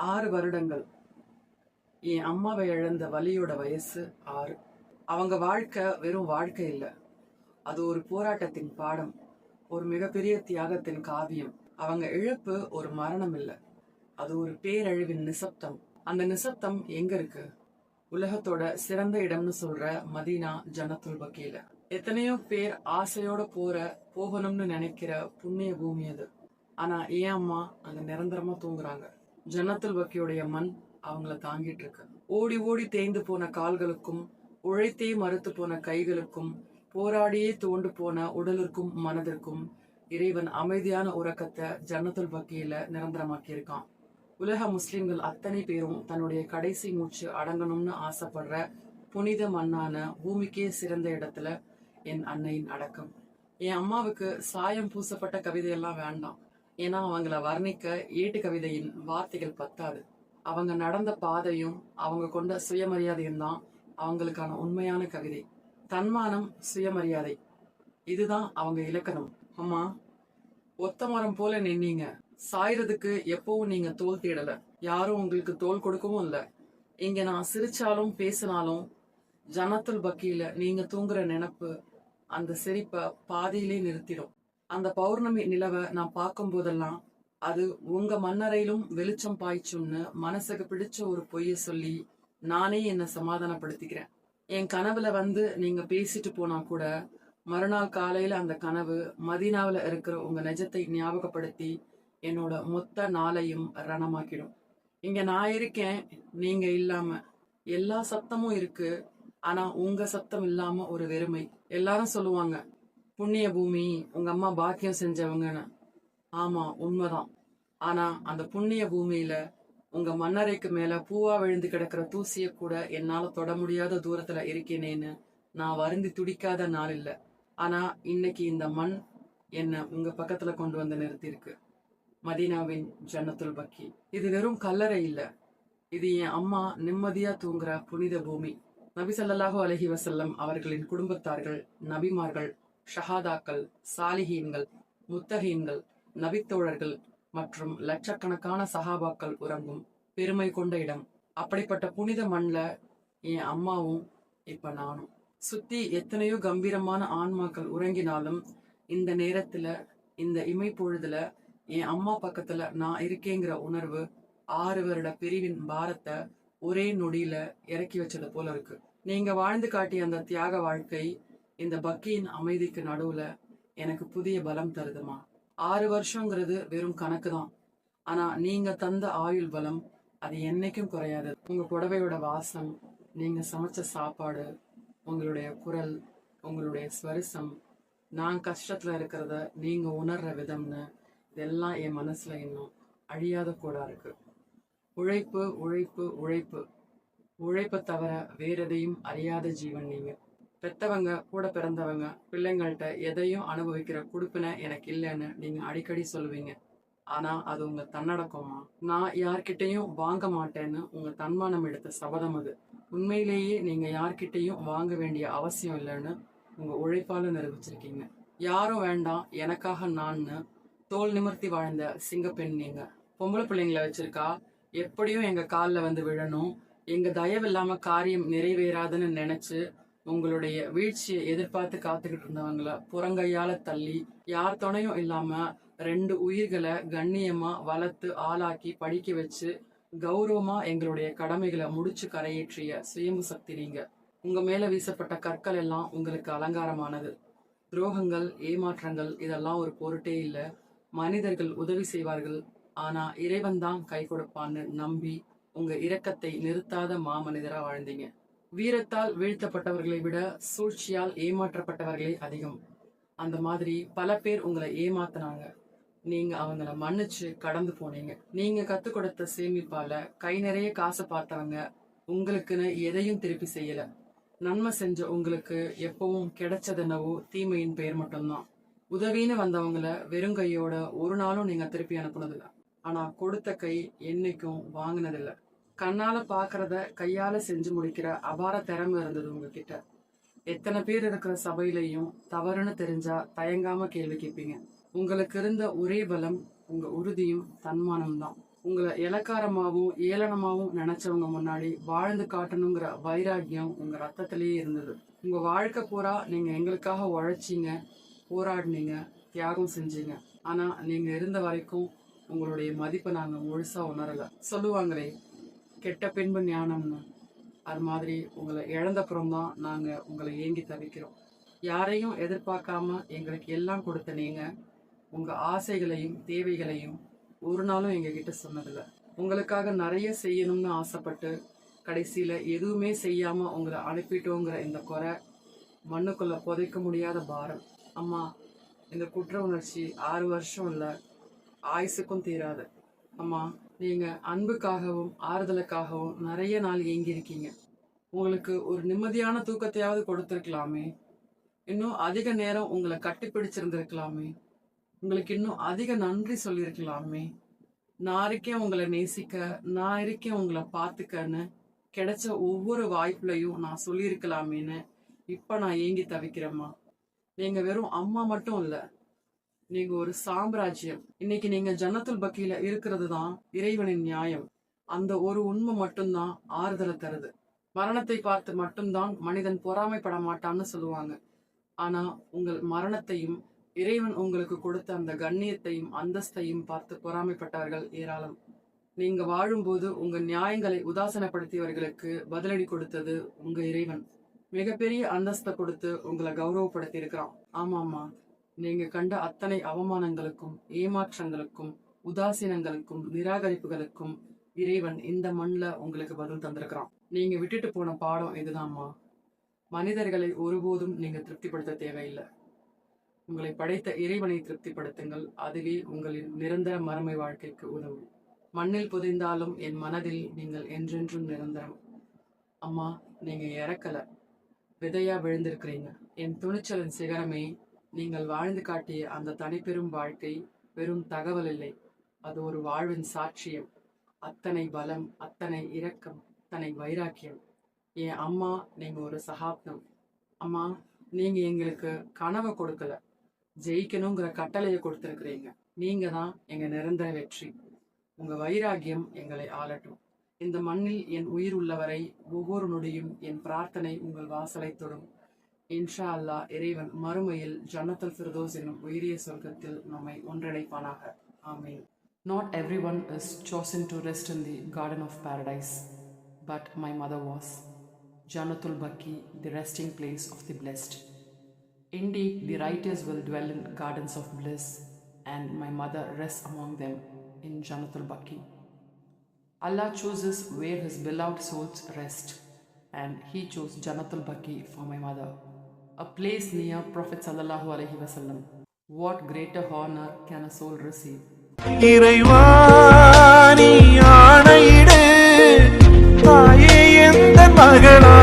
ஆறு வருடங்கள். என் அம்மாவை இழந்த வலியோட வயசு ஆறு. அவங்க வாழ்க்கை வெறும் வாழ்க்கை இல்லை. அது ஒரு போராட்டத்தின் பாடம். ஒரு மிகப்பெரிய தியாகத்தின் காவியம். அவங்க இழப்பு ஒரு மரணம் இல்லை. அது ஒரு பேரழிவின் நிசப்தம். அந்த நிசப்தம் எங்க இருக்கு? உலகத்தோட சிறந்த இடம்னு சொல்ற மதீனா ஜனத்துல் வக்கீல எத்தனையோ பேர் ஆசையோட போற போகணும்னு நினைக்கிற புண்ணிய பூமி அது. ஆனா ஏன் அம்மா அங்க நிரந்தரமா தூங்குறாங்க. ஜன்னத்துல் வக்கியுடைய மண் அவங்கள தாங்கிட்டு இருக்கு ஓடி ஓடி தேய்ந்து போன கால்களுக்கும் உழைத்தே மறுத்து போன கைகளுக்கும் போராடியே தோண்டு போன உடலிற்கும் மனதிற்கும் இறைவன் அமைதியான உறக்கத்தை ஜன்னத்துல் வக்கியில நிரந்தரமாக்கி இருக்கான் உலக முஸ்லிம்கள் அத்தனை பேரும் தன்னுடைய கடைசி மூச்சு அடங்கணும்னு ஆசைப்படுற புனித மண்ணான பூமிக்கே சிறந்த இடத்துல என் அன்னையின் அடக்கம். என் அம்மாவுக்கு சாயம் பூசப்பட்ட கவிதையெல்லாம் வேண்டாம். ஏன்னா அவங்கள வர்ணிக்க ஏட்டு கவிதையின் வார்த்தைகள் பத்தாது. அவங்க நடந்த பாதையும் அவங்க கொண்ட சுயமரியாதையும் தான் அவங்களுக்கான உண்மையான கவிதை. தன்மானம் சுயமரியாதை. இதுதான் அவங்க இலக்கணம். அம்மா ஒத்த மரம் போல நின்னீங்க. சாயறதுக்கு எப்பவும் நீங்க தோல் தேடல. யாரும் உங்களுக்கு தோல் கொடுக்கவும் இல்ல. இங்க நான் சிரிச்சாலும் பேசினாலும் ஜனத்துல் பக்கியில நீங்க தூங்குற நினப்பு அந்த சிரிப்பை பாதியிலே நிறுத்திடும். அந்த பௌர்ணமி நிலவை நான் பார்க்கும் போதெல்லாம் அது உங்க மண்ணறையிலும் வெளிச்சம் பாய்ச்சும்னு மனசுக்கு பிடிச்ச ஒரு பொய்ய சொல்லி நானே என்னை சமாதானப்படுத்திக்கிறேன். என் கனவுல வந்து நீங்க பேசிட்டு போனா கூட மறுநாள் காலையில அந்த கனவு மதீனாவில் இருக்கிற உங்க நிஜத்தை ஞாபகப்படுத்தி என்னோட மொத்த நாளையும் ரணமாக்கிடும். இங்க நான் இருக்கேன் நீங்க இல்லாம. எல்லா சத்தமும் இருக்கு ஆனா உங்க சத்தம் இல்லாம ஒரு வெறுமை. எல்லாரும் சொல்லுவாங்க புண்ணிய பூமி உங்க அம்மா பாக்கியம் செஞ்சவங்கன்னு. ஆமா உண்மைதான். ஆனா அந்த புண்ணிய பூமியில உங்க மன்னரைக்கு மேல பூவா விழுந்து கிடக்கிற தூசிய கூட என்னால தொட முடியாத தூரத்துல இருக்கேனேன்னு நான் வருந்தி துடிக்காத நாள் இல்ல. ஆனா இன்னைக்கு இந்த மண் என்ன உங்க பக்கத்துல கொண்டு வந்து நிறுத்தியிருக்கு. மதீனாவின் ஜன்னத்துல் பக்கி. இது வெறும் கல்லறை இல்ல. இது என் அம்மா நிம்மதியா தூங்குற புனித பூமி. நபி ஸல்லல்லாஹு அலஹி வசல்லம் அவர்களின் குடும்பத்தார்கள் நபிமார்கள் ஷஹாதாக்கள் சாலிஹீன்கள் முத்தகீன்கள் நபித்தோழர்கள் மற்றும் லட்சக்கணக்கான சஹாபாக்கள் உறங்கும் பெருமை கொண்ட இடம். அப்படிப்பட்ட புனித மண்ல என் அம்மாவும் இப்ப நானும். சுத்தி எத்தனையோ கம்பீரமான ஆன்மாக்கள் உறங்கினாலும் இந்த நேரத்துல இந்த இமைப்பொழுதுல என் அம்மா பக்கத்துல நான் இருக்கேங்கிற உணர்வு ஆறு வருட பிரிவின் பாரத்தை ஒரே நொடியில இறக்கி வச்சது போல இருக்கு. நீங்க வாழ்ந்து காட்டிய அந்த தியாக வாழ்க்கை இந்த பக்கியின் அமைதிக்கு நடுவுல எனக்கு புதிய பலம் தருதுமா? ஆறு வருஷங்கிறது வெறும் கணக்கு தான் ஆனா நீங்க தந்த ஆயுள் பலம் அது என்னைக்கும் குறையாது. உங்க புடவையோட வாசம் நீங்க சமைச்ச சாப்பாடு உங்களுடைய குரல் உங்களுடைய ஸ்வரிசம் நான் கஷ்டத்துல இருக்கிறத நீங்க உணர்ற விதம்னு இதெல்லாம் என் மனசுல இன்னும் அழியாத கூடா இருக்கு. உழைப்பு உழைப்பு உழைப்பு. உழைப்பை தவிர வேற எதையும் அறியாத ஜீவன் நீங்க. பெத்தவங்க கூட பிறந்தவங்க பிள்ளைங்கள்ட்ட எதையும் அனுபவிக்கிற குடுப்பினை எனக்கு இல்லைன்னு நீங்க அடிக்கடி சொல்லுவீங்க. ஆனா அது உங்க தன்னடக்கமா? நான் யார்கிட்டையும் வாங்க மாட்டேன்னு உங்க தன்மானம் எடுத்த சபதம் அது. உண்மையிலேயே நீங்க யார்கிட்டையும் வாங்க வேண்டிய அவசியம் இல்லைன்னு உங்க உழைப்பால நிரூபிச்சிருக்கீங்க. யாரும் வேண்டாம் எனக்காக நான்னு தோல் நிமிர்த்தி வாழ்ந்த சிங்கப்பெண் நீங்க. பொம்பளை பிள்ளைங்களை வச்சிருக்கா? எப்படியும் எங்க காலில் வந்து விழணும். எங்க தயவு இல்லாம காரியம் நிறைவேறாதுன்னு நினைச்சு உங்களுடைய வீழ்ச்சியை எதிர்பார்த்து காத்துக்கிட்டு இருந்தவங்கள புறங்கையால தள்ளி யார் துணையும் இல்லாம ரெண்டு உயிர்களை கண்ணியமா வளர்த்து ஆளாக்கி படிக்க வச்சு கௌரவமா எங்களுடைய கடமைகளை முடிச்சு கரையேற்றிய சுயம்பு சக்தி நீங்க. உங்க மேல வீசப்பட்ட கற்கள் எல்லாம் உங்களுக்கு அலங்காரமானது. துரோகங்கள் ஏமாற்றங்கள் இதெல்லாம் ஒரு பொருட்டே இல்ல. மனிதர்கள் உதவி செய்வார்கள். ஆனா இறைவன் தான் கை கொடுப்பான்னு நம்பி உங்க இரக்கத்தை நிறுத்தாத மாமனிதரா வாழ்ந்தீங்க. வீரத்தால் வீழ்த்தப்பட்டவர்களை விட சூழ்ச்சியால் ஏமாற்றப்பட்டவர்களே அதிகம். அந்த மாதிரி பல பேர் உங்களை ஏமாத்தினாங்க. நீங்க அவங்கள மன்னிச்சு கடந்து போனீங்க. நீங்க கத்து கொடுத்த சேமிப்பால கை நிறைய காசு பார்த்தவங்க உங்களுக்குன்னு எதையும் திருப்பி செய்யல. நன்மை செஞ்ச உங்களுக்கு எப்பவும் கிடைச்சதுன்னவோ தீமையின் பெயர் மட்டும்தான். உதவின்னு வந்தவங்கள வெறுங்கையோட ஒரு நாளும் நீங்க திருப்பி அனுப்புனதில்ல. ஆனா கொடுத்த கை என்னைக்கும் வாங்கினதில்லை. கண்ணால பாக்குறத கையால செஞ்சு முடிக்கிற அபார திறமை இருந்தது உங்ககிட்ட. எத்தனை பேர் இருக்கிற சபையிலையும் தவறுன்னு தெரிஞ்சா தயங்காம கேள்வி கேட்பீங்க. உங்களுக்கு இருந்த ஒரே பலம் உங்க உறுதியும் தன்மானம் தான். உங்களை இலக்காரமாவும் ஏளனமாவும் நினைச்சவங்க முன்னாடி வாழ்ந்து காட்டணுங்கிற வைராக்கியம் உங்க ரத்தத்திலேயே இருந்தது. உங்க வாழ்க்கை பூரா நீங்க எங்களுக்காக உழைச்சீங்க போராடினீங்க தியாகம் செஞ்சீங்க. ஆனா நீங்க இருந்த வரைக்கும் உங்களுடைய மதிப்பை நாங்க முழுசா உணரல. சொல்லுவாங்களே கெட்ட பின்பு ஞானம்னு. அது மாதிரி உங்களை இழந்தப்புறம் தான் நாங்கள் உங்களை ஏங்கி தவிக்கிறோம். யாரையும் எதிர்பார்க்காம எங்களுக்கு எல்லாம் கொடுத்த நீங்கள் உங்கள் ஆசைகளையும் தேவைகளையும் ஒரு நாளும் எங்ககிட்ட சொன்னதில்லை. உங்களுக்காக நிறைய செய்யணும்னு ஆசைப்பட்டு கடைசியில் எதுவுமே செய்யாமல் உங்களை அனுப்பிட்டோங்கிற இந்த குறை மண்ணுக்குள்ளே புதைக்க முடியாத பாரம். அம்மா இந்த குற்ற உணர்ச்சி ஆறு வருஷம் இல்லை ஆயுசுக்கும் தீராது. அம்மா நீங்க அன்புக்காகவும் ஆறுதலுக்காகவும் நிறைய நாள் ஏங்கியிருக்கீங்க. உங்களுக்கு ஒரு நிம்மதியான தூக்கத்தையாவது கொடுத்துருக்கலாமே. இன்னும் அதிக நேரம் உங்களை கட்டிப்பிடிச்சிருந்திருக்கலாமே. உங்களுக்கு இன்னும் அதிக நன்றி சொல்லியிருக்கலாமே. நான் இருக்கேன் உங்களை நேசிக்க நான் இருக்கேன் உங்களை பார்த்துக்கன்னு கிடைச்ச ஒவ்வொரு வாய்ப்புலையும் நான் சொல்லியிருக்கலாமேன்னு இப்போ நான் ஏங்கி தவிக்கிறேம்மா. நீங்கள் வெறும் அம்மா மட்டும் இல்லை நீங்க ஒரு சாம்ராஜ்யம். இன்னைக்கு நீங்க ஜன்னத்துல் பக்கியில இருக்கிறது தான் இறைவனின் நியாயம். அந்த ஒரு உண்மை மட்டும்தான் ஆறுதலை தருது. மரணத்தை பார்த்து மட்டும்தான் மனிதன் பொறாமைப்பட மாட்டான்னு சொல்லுவாங்க. ஆனா உங்கள் மரணத்தையும் இறைவன் உங்களுக்கு கொடுத்த அந்த கண்ணியத்தையும் அந்தஸ்தையும் பார்த்து பொறாமைப்பட்டார்கள் ஏராளம். நீங்க வாழும்போது உங்க நியாயங்களை உதாசனப்படுத்தியவர்களுக்கு பதிலடி கொடுத்தது உங்க இறைவன். மிகப்பெரிய அந்தஸ்தை கொடுத்து உங்களை கௌரவப்படுத்தி இருக்கிறான் ஆமா நீங்க கண்ட அத்தனை அவமானங்களுக்கும் ஏமாற்றங்களுக்கும் உதாசீனங்களுக்கும் நிராகரிப்புகளுக்கும் இறைவன் இந்த மண்ணில் உங்களுக்கு பதில் தந்திருக்கிறான். நீங்க விட்டுட்டு போன பாடம் இதுதான்மா மனிதர்களை ஒருபோதும் நீங்க திருப்திப்படுத்த தேவையில்லை. உங்களை படைத்த இறைவனை திருப்திப்படுத்துங்கள். அதுவே உங்களின் நிரந்தர மறுமை வாழ்க்கைக்கு உதவும். மண்ணில் புதைந்தாலும் என் மனதில் நீங்கள் என்றென்றும் நிரந்தரம். அம்மா நீங்க இறக்கல. விதையா விழுந்திருக்கிறீங்க. என் துணிச்சலின் சிகரமே நீங்கள் வாழ்ந்து காட்டிய அந்த தனிப்பெரும் வாழ்க்கை வெறும் தகவல் இல்லை. அது ஒரு வாழ்வின் சாட்சியம். அத்தனை பலம் அத்தனை இரக்கம் அத்தனை வைராக்கியம். என் அம்மா நீங்க ஒரு சகாப்தம். அம்மா நீங்க எங்களுக்கு கனவை கொடுக்கல. ஜெயிக்கணுங்கிற கட்டளையை கொடுத்துருக்குறீங்க. நீங்க தான் எங்க நிரந்தர வெற்றி. உங்க வைராகியம் எங்களை ஆளட்டும். இந்த மண்ணில் என் உயிர் உள்ளவரை ஒவ்வொரு நொடியும் என் பிரார்த்தனை உங்கள் வாசலை தொடும். இன்ஷா அல்லாஹ் இறைவன் மறுமையில் ஜன்னத்துல் ஃபிர்தோஸ் என்னும் உயரிய சொர்க்கத்தில் நம்மை ஒன்றிணைப்பானாக ஆமீன் Not everyone is chosen to rest in the garden of paradise, but my mother was. Janatul Baki, the resting place of the blessed. Indeed, the righteous will dwell in gardens of bliss, and my mother rests among them in Janatul Baki. Allah chooses where his beloved souls rest, and he chose Janatul Baki for my mother, a place near Prophet sallallahu alaihi wasallam. What greater honor can a soul receive? இறைவாணி ஆணையிடு தாயே எந்த மகளா